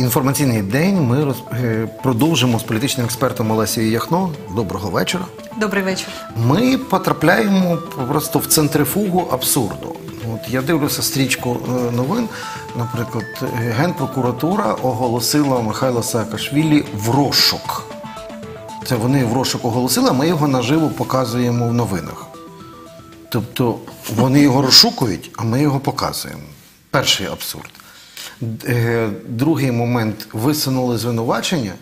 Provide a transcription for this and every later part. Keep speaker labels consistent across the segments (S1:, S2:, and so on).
S1: Інформаційний день ми роз... е, продовжимо з політичним експертом Олесією Яхно. Доброго вечора.
S2: Добрий вечір.
S1: Ми потрапляємо просто в центрифугу абсурду. От я дивлюся стрічку е, новин. Наприклад, Генпрокуратура оголосила Михайла Саакашвілі в розшук. Це вони в розшук оголосили, а ми його наживо показуємо в новинах. Тобто вони його розшукують, а ми його показуємо. Перший абсурд. Е, Другий момент висунули звинувачення.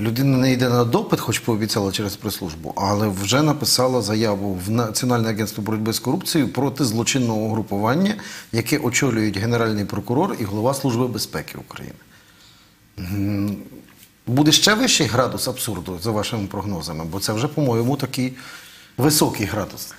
S1: Людина не йде на допит, хоч пообіцяла через прес-службу, але вже написала заяву в Національне агентство боротьби з корупцією проти злочинного угрупування, яке очолюють Генеральний прокурор і голова Служби безпеки України. Буде ще вищий градус абсурду за вашими прогнозами, бо це вже, по-моєму, такий високий градус.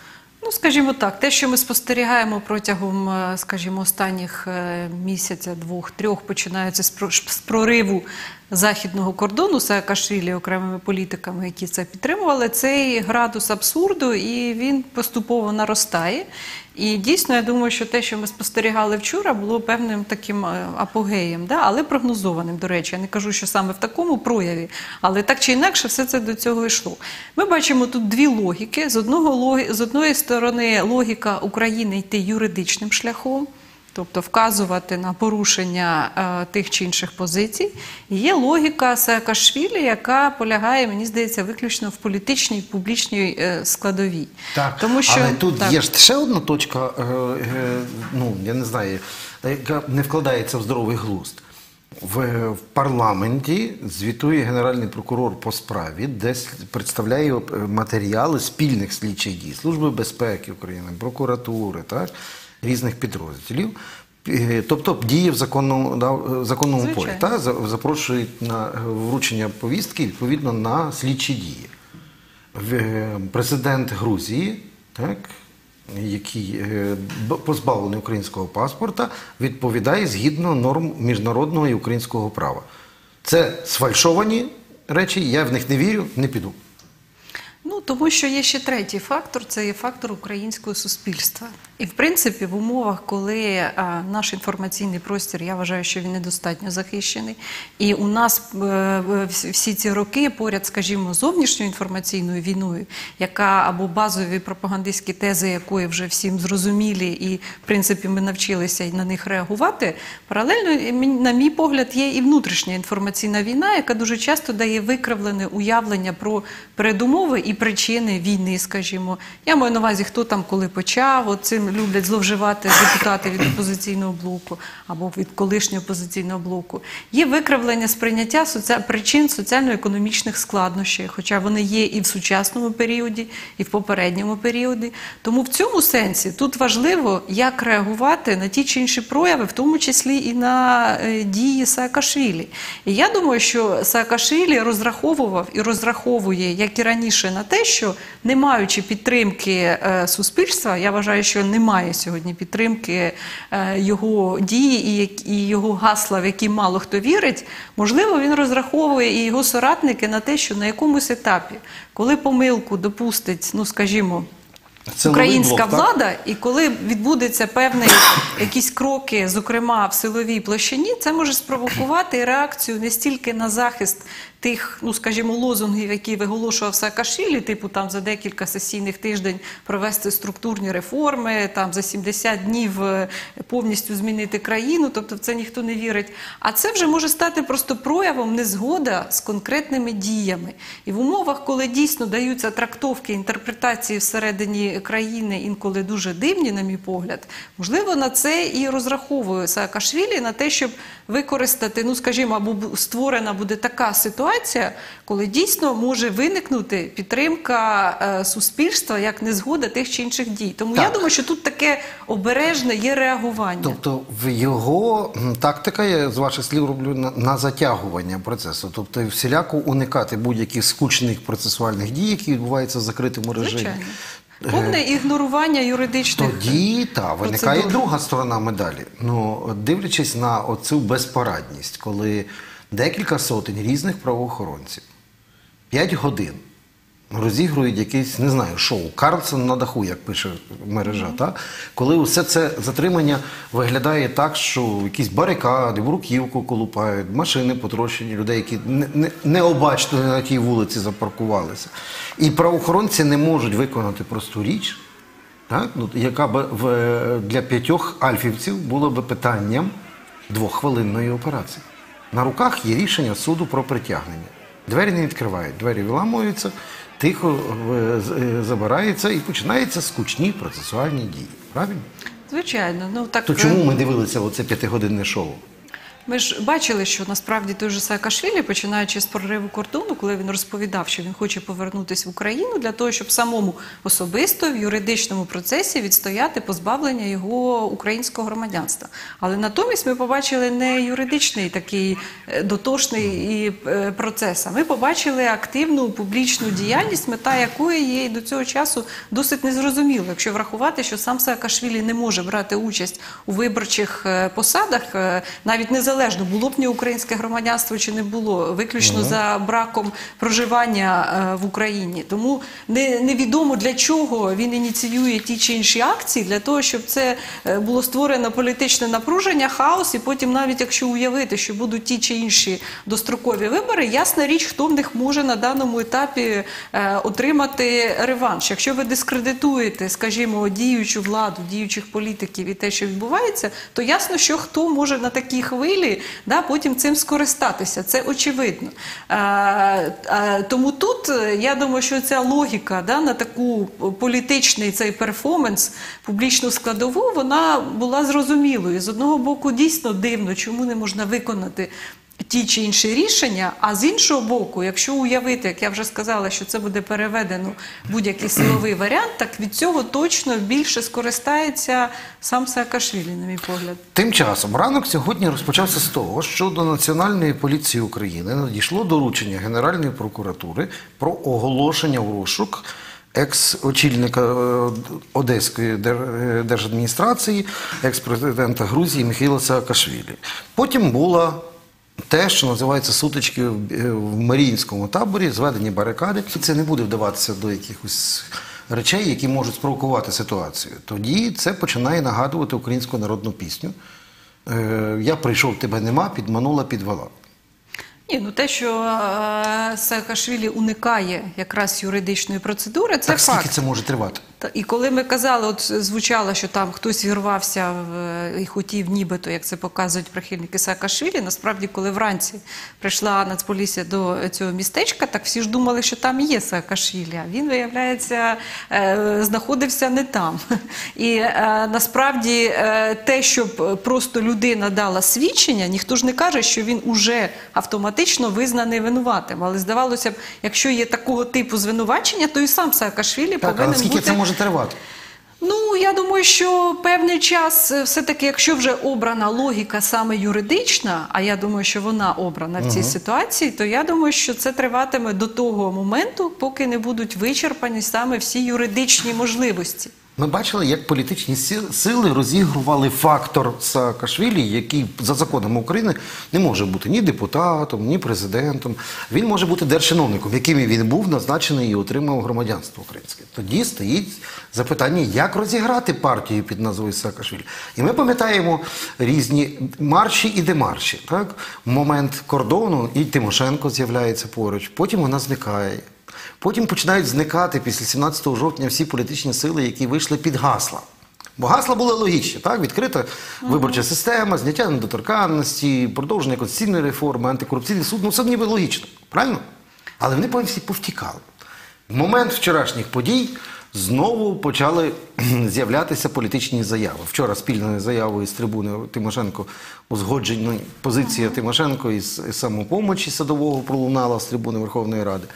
S2: Ну, скажімо так, те, що ми спостерігаємо протягом, е, скажімо, останніх е, місяця, двох-трьох, починається з прориву західного кордону Саакашвілі окремими політиками, які це підтримували, цей градус абсурду, і він поступово наростає. І дійсно, я думаю, що те, що ми спостерігали вчора, було певним таким е, апогеєм, да? але прогнозованим, до речі. Я не кажу, що саме в такому прояві, але так чи інакше, все це до цього йшло. Ми бачимо тут дві логіки. З, одного, з одної сторони, логіка України йти юридичним шляхом. Тобто вказувати на порушення е, тих чи інших позицій. Є логіка Саакашвілі, яка полягає, мені здається, виключно в політичній публічній е, складовій. Тому що
S1: Але тут
S2: так.
S1: є ж ще одна точка, е, е, ну я не знаю, яка не вкладається в здоровий глузд. В, в парламенті звітує генеральний прокурор по справі, де представляє матеріали спільних слідчих дій Служби безпеки України, прокуратури, так, різних підрозділів. Е, Тобто діє в законному, да, законному полі. Та, запрошують на е, вручення повістки відповідно на слідчі дії. Е, Президент Грузії, так, який позбавлений українського паспорта, відповідає згідно норм міжнародного і українського права. Це сфальшовані речі, я в них не вірю, не піду.
S2: Ну, тому що є ще третій фактор це є фактор українського суспільства. І, в принципі, в умовах, коли а, наш інформаційний простір, я вважаю, що він недостатньо захищений. І у нас е, всі- ці роки, поряд, скажімо, зовнішньою інформаційною війною, яка або базові пропагандистські тези, якої вже всім зрозумілі, і, в принципі, ми навчилися на них реагувати. Паралельно, на мій погляд, є і внутрішня інформаційна війна, яка дуже часто дає викривлене уявлення про передумови і причини війни, скажімо. Я маю на увазі, хто там коли почав. От цим люблять зловживати депутати від опозиційного блоку або від колишнього опозиційного блоку. Є викривлення сприйняття соці... причин соціально-економічних складнощів, хоча вони є і в сучасному періоді, і в попередньому періоді. Тому в цьому сенсі тут важливо, як реагувати на ті чи інші прояви, в тому числі і на е, дії Саакашвілі. І я думаю, що Саакашвілі розраховував і розраховує, як і раніше, на те, що не маючи підтримки е, суспільства, я вважаю, що немає сьогодні підтримки е, його дії і, його гасла, в які мало хто вірить. Можливо, він розраховує і його соратники на те, що на якомусь етапі, коли помилку допустить, ну скажімо.
S1: Це
S2: Українська
S1: блок, так?
S2: влада, і коли відбудеться певні якісь кроки, зокрема в силовій площині, це може спровокувати реакцію не стільки на захист тих, ну скажімо, лозунгів, які виголошував Саакашвілі, типу там за декілька сесійних тиждень провести структурні реформи, там за 70 днів е, повністю змінити країну, тобто в це ніхто не вірить. А це вже може стати просто проявом незгода з конкретними діями. І в умовах, коли дійсно даються трактовки, інтерпретації всередині країни, інколи дуже дивні, на мій погляд, можливо, на це і розраховує Саакашвілі, на те, щоб використати, ну скажімо, або створена буде така ситуація, коли дійсно може виникнути підтримка е, суспільства як незгода тих чи інших дій. Тому я думаю, що тут таке обережне є реагування.
S1: Тобто в його тактика, я з ваших слів роблю на, на затягування процесу. Тобто всіляко уникати будь-яких скучних процесуальних дій, які відбуваються в закритому режимі.
S2: Звичайно. Повне ігнорування юридичних
S1: Тоді та виникає
S2: процедур.
S1: друга сторона медалі. Ну, дивлячись на оцю безпорадність, коли декілька сотень різних правоохоронців 5 годин розігрують якесь, не знаю, шоу. Карлсон на даху, як пише мережа. Та? Коли усе це затримання виглядає так, що якісь барикади, бруківку колупають, машини потрощені, людей, які не, не, необачно на тій вулиці запаркувалися. І правоохоронці не можуть виконати просту річ, так? Ну, яка б в, для п'ятьох альфівців було б питанням двоххвилинної операції. На руках є рішення суду про притягнення. Двері не відкривають, двері виламуються, тихо забирається з- е, і починаються скучні процесуальні дії. Правильно?
S2: Звичайно, ну так
S1: То
S2: е,
S1: чому ми дивилися оце п'ятигодинне шоу?
S2: Ми ж бачили, що насправді той же Саакашвілі, починаючи з прориву кордону, коли він розповідав, що він хоче повернутися в Україну для того, щоб самому особисто в юридичному процесі відстояти позбавлення його українського громадянства. Але натомість ми побачили не юридичний такий е, дотошний е, процес. А ми побачили активну публічну діяльність, мета якої є до цього часу досить незрозуміло. Якщо врахувати, що сам Саакашвілі не може брати участь у виборчих е, посадах, навіть незалежно було б нього українське громадянство чи не було, виключно за браком проживання е, в Україні. Тому не, невідомо для чого він ініціює ті чи інші акції, для того, щоб це е, було створено політичне напруження, хаос, і потім, навіть якщо уявити, що будуть ті чи інші дострокові вибори, ясна річ, хто в них може на даному етапі е, отримати реванш. Якщо ви дискредитуєте, скажімо, діючу владу, діючих політиків і те, що відбувається, то ясно, що хто може на такій хвилі да, потім цим скористатися. Це очевидно. А, а, тому тут е, я думаю, що ця логіка да, на таку політичний цей перформанс, публічну складову, вона була зрозумілою. З одного боку, дійсно дивно, чому не можна виконати ті чи інші рішення. А з іншого боку, якщо уявити, як я вже сказала, що це буде переведено будь-який силовий варіант, так від цього точно більше скористається сам Саакашвілі, на мій погляд.
S1: Тим часом ранок сьогодні розпочався з того, що до Національної поліції України надійшло доручення Генеральної прокуратури про оголошення в розшук екс-очільника е, Одеської е, держадміністрації, екс-президента Грузії Михайла Саакашвілі. Потім була те, що називається сутички в е, Маріїнському таборі, зведені барикади. Це не буде вдаватися до якихось речей, які можуть спровокувати ситуацію. Тоді це починає нагадувати українську народну пісню. Е, Я прийшов, тебе нема, підманула, підвела.
S2: Ні, ну те, що е, Саакашвілі уникає якраз юридичної процедури, це
S1: так
S2: факт.
S1: скільки це може тривати?
S2: І коли ми казали, от звучало, що там хтось вірвався в, і хотів нібито, як це показують прихильники Саакашвілі, насправді, коли вранці прийшла Нацполіція до цього містечка, так всі ж думали, що там є Саакашвілі, а він, виявляється, е, знаходився не там. І е, насправді е, те, щоб просто людина дала свідчення, ніхто ж не каже, що він уже автоматично визнаний винуватим. Але здавалося б, якщо є такого типу звинувачення, то і сам Саакашвілі
S1: Так,
S2: повинен бути
S1: це може тривати?
S2: Ну, я думаю, що певний час, е, все-таки, якщо вже обрана логіка саме юридична, а я думаю, що вона обрана в цій ситуації, то я думаю, що це триватиме до того моменту, поки не будуть вичерпані саме всі юридичні можливості.
S1: Ми бачили, як політичні сил- сили розігрували фактор Саакашвілі, який за законом України не може бути ні депутатом, ні президентом. Він може бути держчиновником, яким він був назначений і отримав громадянство українське. Тоді стоїть запитання, як розіграти партію під назвою Саакашвілі. І ми пам'ятаємо різні марші і демарші. Так? Момент кордону і Тимошенко з'являється поруч, потім вона зникає. Потім починають зникати після 17 жовтня всі політичні сили, які вийшли під гасла. Бо гасла були логічні, так? Відкрита виборча система, зняття недоторканності, продовження конституційної реформи, антикорупційний суд. Ну, все ніби логічно, правильно? Але вони потім всі повтікали. В момент вчорашніх подій знову почали з'являтися політичні заяви. Вчора спільною заявою з трибуни Тимошенко узгоджена позиція Тимошенко із самопомочі садового пролунала з трибуни Верховної Ради.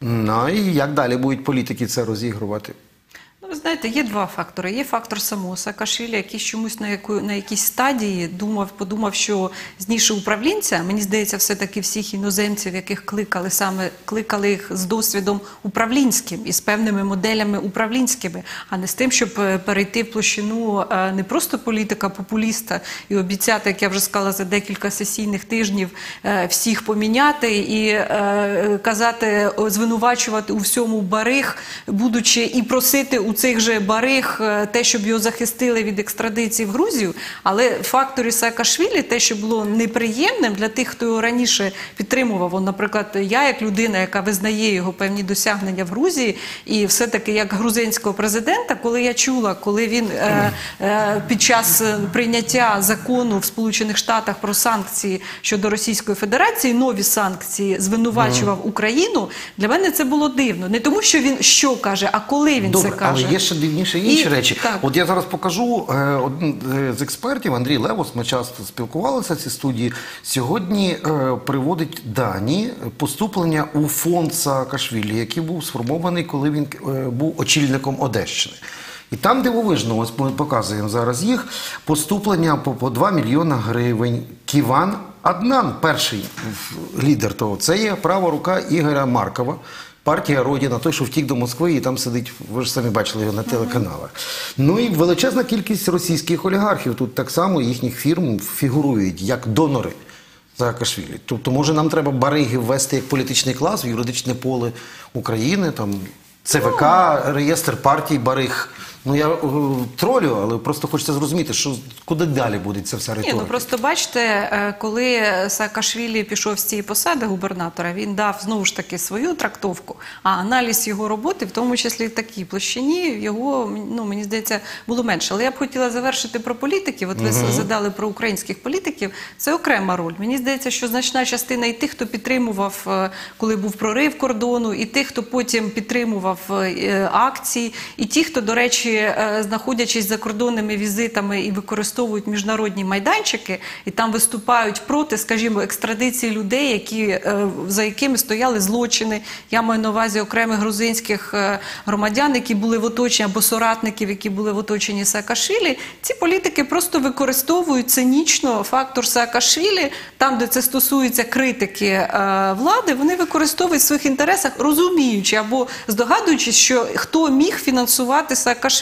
S1: Ну і як далі будуть політики це розігрувати?
S2: Знаєте, є два фактори. Є фактор самого Саакашвілі, який чомусь на, яку, на якійсь стадії думав, подумав, що зніше управлінця, мені здається, все-таки всіх іноземців, яких кликали саме кликали їх з досвідом управлінським і з певними моделями управлінськими, а не з тим, щоб е, перейти в площину е, не просто політика популіста і обіцяти, як я вже сказала, за декілька сесійних тижнів е, всіх поміняти і казати, звинувачувати у всьому барих, будучи і просити у цих же барих е, те, щоб його захистили від екстрадиції в Грузію. Але факторі Саакашвілі, те, що було неприємним для тих, хто його раніше підтримував. Он, наприклад, я, як людина, яка визнає його певні досягнення в Грузії, і все-таки як грузинського президента, коли я чула, коли він е, е, під час прийняття закону в Сполучених Штатах про санкції щодо Російської Федерації, нові санкції звинувачував Україну. Для мене це було дивно. Не тому, що він що каже, а коли він
S1: Добре,
S2: це каже.
S1: але є ще дивніше інші
S2: І-
S1: речі.
S2: так.
S1: От я зараз покажу е, один е, з експертів, Андрій Левос, ми часто спілкувалися в цій студії. Сьогодні е, приводить дані поступлення у фонд Саакашвілі, який був сформований, коли він е, був очільником Одещини. І там дивовижно, ось ми показуємо зараз їх поступлення по, по 2 мільйона гривень. Ківан Аднан, перший лідер того, це є права рука Ігоря Маркова. Партія Родіна, той, що втік до Москви, і там сидить, ви ж самі бачили його на телеканалах. Ну і величезна кількість російських олігархів. Тут так само їхніх фірм фігурують як донори Саакашвілі. Тобто, може, нам треба бариги ввести як політичний клас в юридичне поле України, там ЦВК, реєстр партій бариг. Ну я е, тролю, але просто хочеться зрозуміти, що куди далі буде ця вся
S2: Ні, ну просто бачите, е, коли Саакашвілі пішов з цієї посади губернатора, він дав знову ж таки свою трактовку, а аналіз його роботи, в тому числі в такій площині, його ну мені здається було менше. Але я б хотіла завершити про політиків. От ви задали про українських політиків. Це окрема роль. Мені здається, що значна частина і тих, хто підтримував, е, коли був прорив кордону, і тих, хто потім підтримував акції, і ті, хто, до речі, е, знаходячись за кордонними візитами і використовують міжнародні майданчики, і там виступають проти, скажімо, екстрадиції людей, які е, за якими стояли злочини. Я маю на увазі окремих грузинських е, громадян, які були в оточенні або соратників, які були в оточенні Саакашвілі. Ці політики просто використовують цинічно фактор Саакашвілі, там, де це стосується критики влади, вони використовують в своїх інтересах, розуміючи або здогадуючись, що хто міг фінансувати Саакашвілі,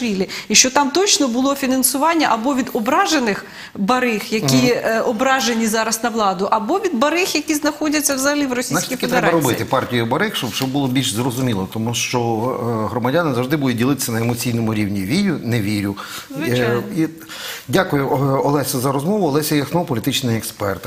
S2: і що там точно було фінансування або від ображених бариг, які е, ображені зараз на владу, або від бариг, які знаходяться взагалі в Російській
S1: Значить,
S2: Федерації.
S1: треба робити партію бариг, щоб, щоб було більш зрозуміло, тому що е, громадяни завжди будуть ділитися на емоційному рівні. Вірю, не вірю.
S2: Звичайно.
S1: Е, і, дякую, Олеся, за розмову. Олеся Яхно, політичний експерт.